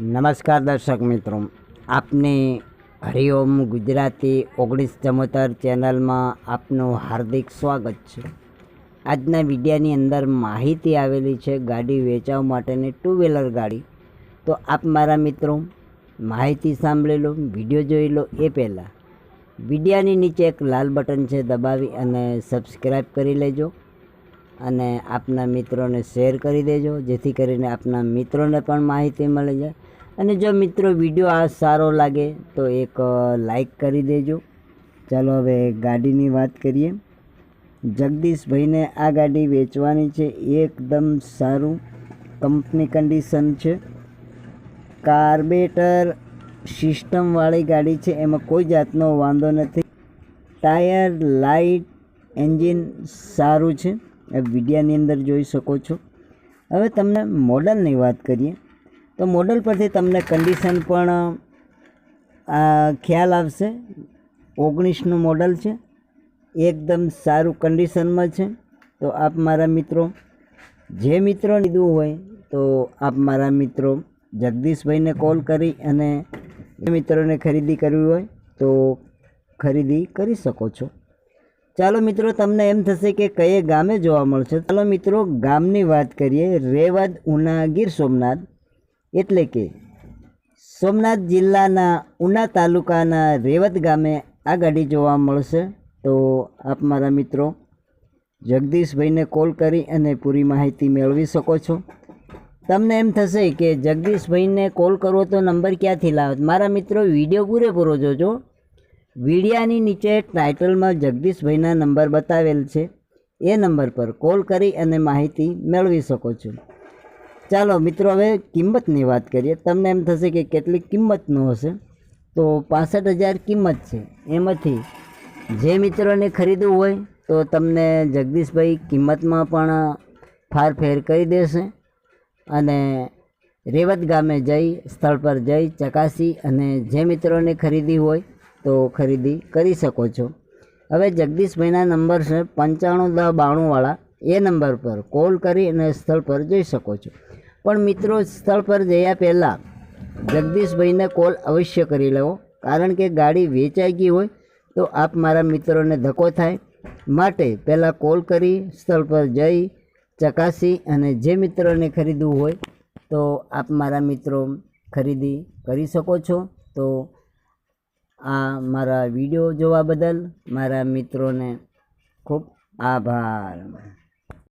નમસ્કાર દર્શક મિત્રો. આપની હરિઓમ ગુજરાતી ઓગણીસ ચમોતર ચેનલમાં આપનું હાર્દિક સ્વાગત છે. આજના વિડીયાની અંદર માહિતી આવેલી છે ગાડી વેચાવ માટેની ટુ વ્હીલર ગાડી. તો આપ મારા મિત્રો, માહિતી સાંભળી લો, વીડિયો જોઈ લો એ પહેલાં. વિડીયાની નીચે એક લાલ બટન છે દબાવી અને સબસ્ક્રાઈબ કરી લેજો. અને આપના મિત્રોને શેર કરી દેજો, જેથી કરીને આપના મિત્રોને પણ માહિતી મળી જાય. અને જો મિત્રો વીડિયો આ સારો લાગે, તો એક લાઈક કરી દેજો. ચાલો હવે ગાડીની વાત કરીએ. જગદીશભાઈને આ ગાડી વેચવાની છે, એકદમ સારું કંપની કન્ડિશન છે. કાર્બેટર સિસ્ટમવાળી ગાડી છે, એમાં કોઈ જાતનો વાંધો નથી. ટાયર લાઇટ એન્જિન સારું છે. વિડીયાની અંદર જોઈ શકો છો. હવે તમને મોડલની વાત કરીએ, તો મોડલ પરથી તમને કન્ડિશન પણ ખ્યાલ આવશે. ઓગણીસનું મોડલ છે. એકદમ સારું કન્ડિશનમાં છે. તો આપ મારા મિત્રો, જે મિત્રો લીધું હોય, તો આપ મારા મિત્રો જગદીશભાઈને કોલ કરી અને મિત્રોને ખરીદી કરવી હોય, તો ખરીદી કરી શકો છો. ચાલો મિત્રો, તમને એમ થશે કે કયે ગામે જોવા મળશે? ચાલો મિત્રો, ગામની વાત કરીએ. રેવદ ઉના ગીર સોમનાથ એટલે કે સોમનાથ જિલ્લાના ઉના તાલુકાના રેવત ગામે આ ગાડી જોવા મળશે. તો આપ મારા મિત્રો જગદીશભાઈને કોલ કરી અને પૂરી માહિતી મેળવી શકો છો. તમને એમ થશે કે જગદીશભાઈને કોલ કરવો તો નંબર ક્યાંથી લાવો મારા મિત્રો, વીડિયો પૂરેપૂરો જોજો. વિડિયાની નીચે ટાઇટલમાં જગદીશભાઈના નંબર બતાવેલ છે. એ નંબર પર કોલ કરી અને માહિતી મેળવી શકો છો. ચાલો મિત્રો, હવે કિંમતની વાત કરીએ. તમને એમ થશે કે કેટલી કિંમતનું હશે? તો પાસઠ હજાર કિંમત છે. એમાંથી જે મિત્રોને ખરીદવું હોય, તો તમને જગદીશભાઈ કિંમતમાં પણ ફારફેર કરી દેશે અને રેવત ગામે જઈ, સ્થળ પર જઈ, ચકાસી અને જે મિત્રોને ખરીદી હોય તો ખરીદી કરી શકો છો. હવે જગદીશભાઈના નંબર છે પંચાણું દસ બાણુંવાળા એ નંબર પર કોલ કરી અને સ્થળ પર જઈ શકો છો. પણ મિત્રો, સ્થળ પર જયા પહેલાં જગદીશભાઈને કોલ અવશ્ય કરી લેવો. કારણ કે ગાડી વેચાઈ ગઈ હોય તો આપ મારા મિત્રોને ધક્કો થાય. માટે પહેલાં કોલ કરી, સ્થળ પર જઈ, ચકાસી અને જે મિત્રોને ખરીદવું હોય તો આપ મારા મિત્રો ખરીદી કરી શકો છો. તો આ મારા વીડિયો જોવા બદલ મારા મિત્રોને ખૂબ આભાર.